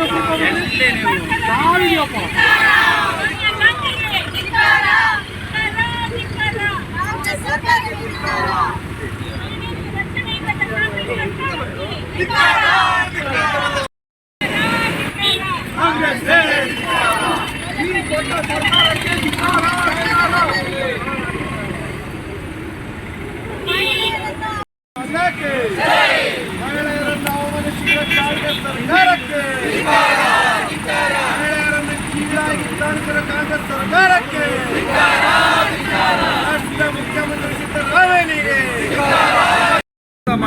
ಸರ್ಕಾರಕ್ಕೆ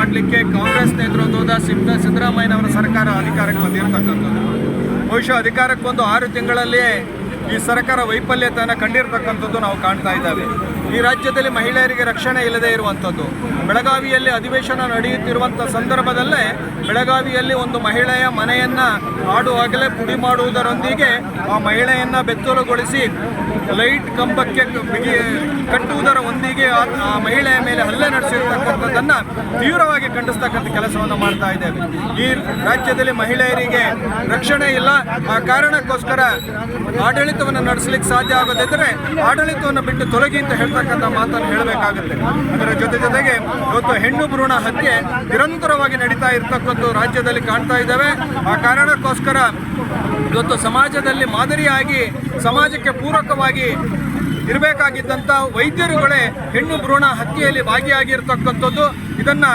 ಮಾಡಲಿಕ್ಕೆ ಕಾಂಗ್ರೆಸ್ ನೇತೃತ್ವದ ಸಿದ್ದ ಸಿದ್ದರಾಮಯ್ಯನವರ ಸರ್ಕಾರ ಅಧಿಕಾರಕ್ಕೆ ಬಂದಿರತಕ್ಕಂಥದ್ದು. ಬಹುಶಃ ಅಧಿಕಾರಕ್ಕೆ ಬಂದು ಆರು ತಿಂಗಳಲ್ಲಿ ಈ ಸರ್ಕಾರ ವೈಫಲ್ಯತೆಯನ್ನು ಕಂಡಿರ್ತಕ್ಕಂಥದ್ದು ನಾವು ಕಾಣ್ತಾ ಇದ್ದಾವೆ. ಈ ರಾಜ್ಯದಲ್ಲಿ ಮಹಿಳೆಯರಿಗೆ ರಕ್ಷಣೆ ಇಲ್ಲದೆ ಇರುವಂಥದ್ದು. ಬೆಳಗಾವಿಯಲ್ಲಿ ಅಧಿವೇಶನ ನಡೆಯುತ್ತಿರುವಂಥ ಸಂದರ್ಭದಲ್ಲೇ ಬೆಳಗಾವಿಯಲ್ಲಿ ಒಂದು ಮಹಿಳೆಯ ಮನೆಯನ್ನು ಆಡುವಾಗಲೇ ಪುಡಿ ಮಾಡುವುದರೊಂದಿಗೆ ಆ ಮಹಿಳೆಯನ್ನು ಬೆತ್ತಲುಗೊಳಿಸಿ ಲೈಟ್ ಕಂಬಕ್ಕೆ ಬಿಗಿ ಕಟ್ಟುವುದರ ಒಂದಿಗೆ ಆ ಮಹಿಳೆಯ ಮೇಲೆ ಹಲ್ಲೆ ನಡೆಸಿರ್ತಕ್ಕಂಥದ್ದನ್ನು ತೀವ್ರವಾಗಿ ಖಂಡಿಸ್ತಕ್ಕಂಥ ಕೆಲಸವನ್ನು ಮಾಡ್ತಾ ಇದ್ದೇವೆ. ಈ ರಾಜ್ಯದಲ್ಲಿ ಮಹಿಳೆಯರಿಗೆ ರಕ್ಷಣೆ ಇಲ್ಲ. ಆ ಕಾರಣಕ್ಕೋಸ್ಕರ ಆಡಳಿತವನ್ನು ನಡೆಸಲಿಕ್ಕೆ ಸಾಧ್ಯ ಆಗದಿದ್ದರೆ ಆಡಳಿತವನ್ನು ಬಿಟ್ಟು ತೊಲಗಿ ಅಂತ ಹೇಳ್ತಕ್ಕಂಥ ಮಾತನ್ನು ಹೇಳಬೇಕಾಗುತ್ತೆ. ಅದರ ಜೊತೆ ಜೊತೆಗೆ ಇವತ್ತು ಹೆಣ್ಣು ಭ್ರೂಣ ಹತ್ಯೆ ನಿರಂತರವಾಗಿ ನಡೀತಾ ಇರ್ತಕ್ಕಂಥ ರಾಜ್ಯದಲ್ಲಿ ಕಾಣ್ತಾ ಇದ್ದಾವೆ. ಆ ಕಾರಣಕ್ಕೋಸ್ಕರ ಇವತ್ತು ಸಮಾಜದಲ್ಲಿ ಮಾದರಿಯಾಗಿ, ಸಮಾಜಕ್ಕೆ ಪೂರಕವಾಗಿ ಇರಬೇಕಾಗಿದ್ದಂಥ ವೈದ್ಯರುಗಳೇ ಹೆಣ್ಣು ಭ್ರೂಣ ಹತ್ಯೆಯಲ್ಲಿ ಭಾಗಿಯಾಗಿರ್ತಕ್ಕಂಥದ್ದು. ಇದನ್ನ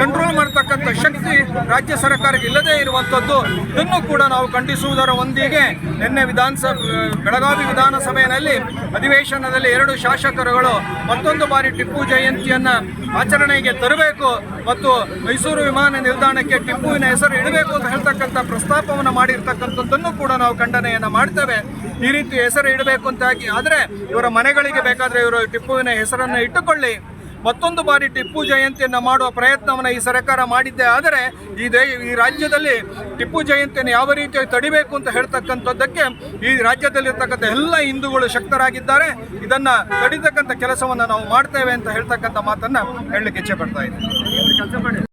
ಕಂಟ್ರೋಲ್ ಮಾಡ್ತಕ್ಕಂಥ ಶಕ್ತಿ ರಾಜ್ಯ ಸರ್ಕಾರಕ್ಕೆ ಇಲ್ಲದೇ ಇರುವಂಥದ್ದು ಇದನ್ನು ಕೂಡ ನಾವು ಖಂಡಿಸುವುದರ ಒಂದಿಗೆ ನಿನ್ನೆ ವಿಧಾನಸಭೆ ಬೆಳಗಾವಿ ವಿಧಾನಸಭೆಯಲ್ಲಿ ಅಧಿವೇಶನದಲ್ಲಿ ಎರಡು ಶಾಸಕರುಗಳು ಮತ್ತೊಂದು ಬಾರಿ ಟಿಪ್ಪು ಜಯಂತಿಯನ್ನು ಆಚರಣೆಗೆ ತರಬೇಕು ಮತ್ತು ಮೈಸೂರು ವಿಮಾನ ನಿಲ್ದಾಣಕ್ಕೆ ಟಿಪ್ಪುವಿನ ಹೆಸರು ಇಡಬೇಕು ಅಂತ ಹೇಳ್ತಕ್ಕಂಥ ಪ್ರಸ್ತಾಪವನ್ನು ಮಾಡಿರ್ತಕ್ಕಂಥದ್ದನ್ನು ಕೂಡ ನಾವು ಖಂಡನೆಯನ್ನು ಮಾಡ್ತೇವೆ. ಈ ರೀತಿ ಹೆಸರು ಇಡಬೇಕು ಅಂತ ಆಗಿ, ಆದರೆ ಇವರ ಮನೆಗಳಿಗೆ ಬೇಕಾದರೆ ಇವರು ಟಿಪ್ಪುವಿನ ಹೆಸರನ್ನು ಇಟ್ಟುಕೊಳ್ಳಿ. ಮತ್ತೊಂದು ಬಾರಿ ಟಿಪ್ಪು ಜಯಂತಿಯನ್ನು ಮಾಡುವ ಪ್ರಯತ್ನವನ್ನು ಈ ಸರ್ಕಾರ ಮಾಡಿದ್ದೆ. ಆದರೆ ಈ ದೇ, ಈ ರಾಜ್ಯದಲ್ಲಿ ಟಿಪ್ಪು ಜಯಂತಿಯನ್ನು ಯಾವ ರೀತಿಯಾಗಿ ತಡಿಬೇಕು ಅಂತ ಹೇಳ್ತಕ್ಕಂಥದ್ದಕ್ಕೆ ಈ ರಾಜ್ಯದಲ್ಲಿರ್ತಕ್ಕಂಥ ಎಲ್ಲ ಹಿಂದೂಗಳು ಶಕ್ತರಾಗಿದ್ದಾರೆ. ಇದನ್ನು ತಡಿತಕ್ಕಂಥ ಕೆಲಸವನ್ನು ನಾವು ಮಾಡ್ತೇವೆ ಅಂತ ಹೇಳ್ತಕ್ಕಂಥ ಮಾತನ್ನು ಹೇಳಲಿಕ್ಕೆ ಇಚ್ಛೆ ಪಡ್ತಾ ಇದ್ದೀನಿ.